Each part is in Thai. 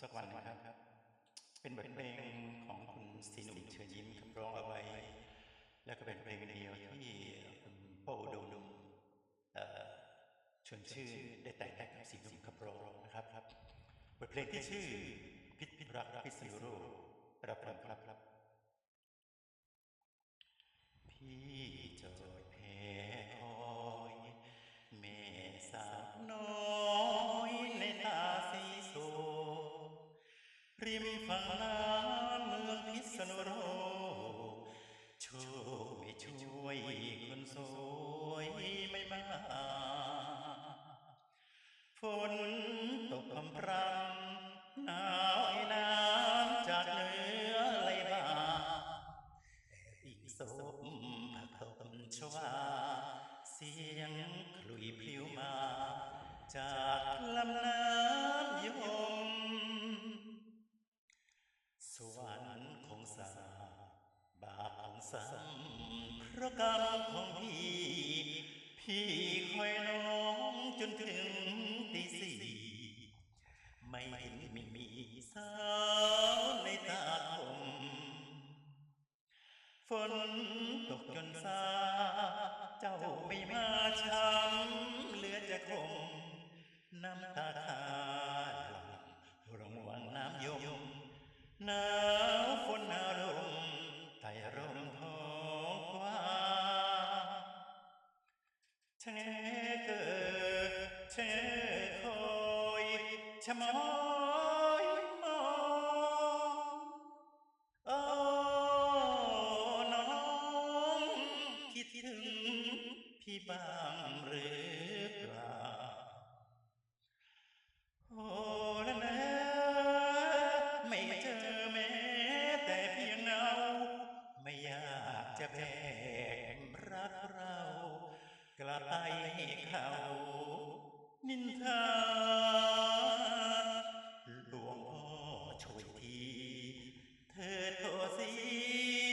สักวันนะครับ เป็นบทเพลงของคุณสีหนุ่มเชิญยิ้มครับร้องเอาไว้ แล้วก็เป็นเพลงเดียวที่คุณพ่ออุดมเอ่อชวนชื่อได้แต่งให้กับสีหนุ่มขับร้องนะครับครับบทเพลงที่ชื่อพิษพิษรักพิษสิโรรับรับครับครับ พี่จอยแพ้คอยแม่สาวน้อย ริมฝั่งน้ำเมืองพิษณุโลกโชคไม่ช่วยคนสวยไม่มาฝนตกพรำพรำหนาวไอ้น้ำจากเหนือไหลบ่าอีกศพผักตบชวา เสียงคลุยพลิ้วมา จากลำน้ำาปของเพราะกรรมของพี่ พี่คอยน้องจนถึงตีสี่ไม่เห็นไม่มีสาวในตาคมฝนตกจนซา เจ้าไม่มาช้ำเหลือจะคงน้ำตาคา ดแช่คอยชะมอยมองโอ้น้องคิดถึงพี่บ้างหรือเปล่าโอ้ละนะไม่เจอแม้แต่เพียงเงาไม่อยากจะแบ่งรักเรากระไตให้เขา นินทา หลวงพ่อช่วยที เธอโทสี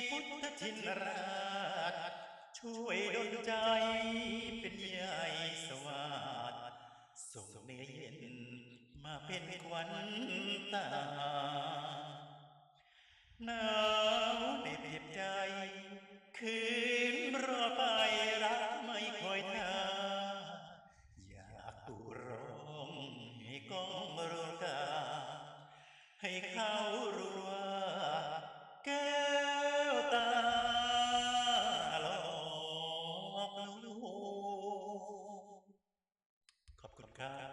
พุทธชินราช ช่วยดลใจเป็นใหญ่สวัสดส่งเนยเย็นมาเป็นควันตานา ให้เขารู้ว่าแก้วตาหลอกลวงขอบคุณครับ